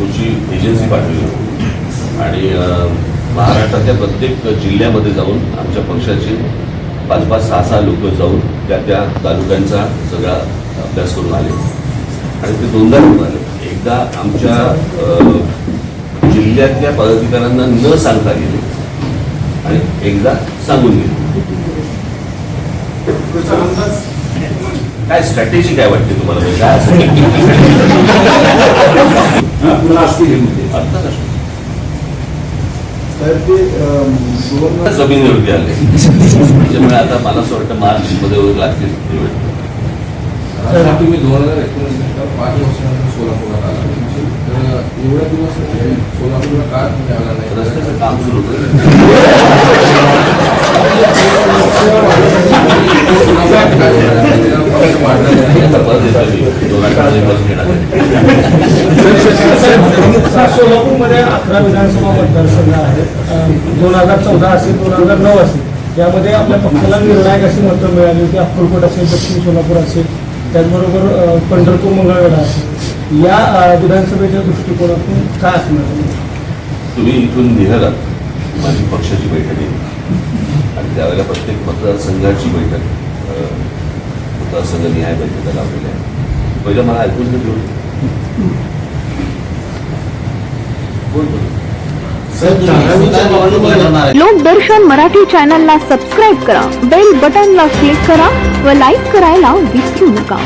मी agency पाठवली. आणि महाराष्ट्रातल्या प्रत्येक जिल्ह्यामध्ये जाऊन आमच्या पक्षाचे पाच पाच सहा सहा लोक जाऊन त्या त्या तालुक्यांचा सगळा अभ्यास करून आले. आणि ते दोनदा लोक आले. एकदा आमच्या जिल्ह्यातल्या पदाधिकाऱ्यांना न सांगता गेले. आणि एकदा सांगून गेले. काय स्ट्रॅटेजी काय वाटते तुम्हाला? म्हणजे काय काय असेल मला असते हे मुद्दे अर्थात असतो. तर ते अम, दोन जमिनीवरती आले. त्याच्यामुळे आता मला असं वाटतं मार्च मध्ये वगैरे लागतील तुम्ही दोन हजार एकोणीस पाच वर्षानंतर सोलापूरला आला. तर एवढ्या दिवस सोलापूरला का तुम्ही आला नाही? रस्त्याचं काम सुरू होतं. सोलापूरमध्ये अकरा विधानसभा मतदारसंघ आहेत. दोन हजार चौदा असेल दोन हजार नऊ असेल. यामध्ये आपल्या पक्षाला निर्णायक अशी मतं मिळाली होती. अक्कलकोट असेल दक्षिण सोलापूर असेल. त्याचबरोबर पंढरपूर मंगळवेढा असेल. या विधानसभेच्या दृष्टिकोनातून काय असणार तुम्ही इथून निघालात माझी पक्षाची बैठक आहे. आणि त्यावेळेला प्रत्येक मतदारसंघाची बैठक. अ, मतदारसंघ न्याय बैठका लावलेल्या आहे पहिलं मला ऐकून तर घेऊन. लोकदर्शन मराठी चॅनलला सबस्क्राईब करा. बेल बटनला क्लिक करा व लाईक करायला विसरू नका.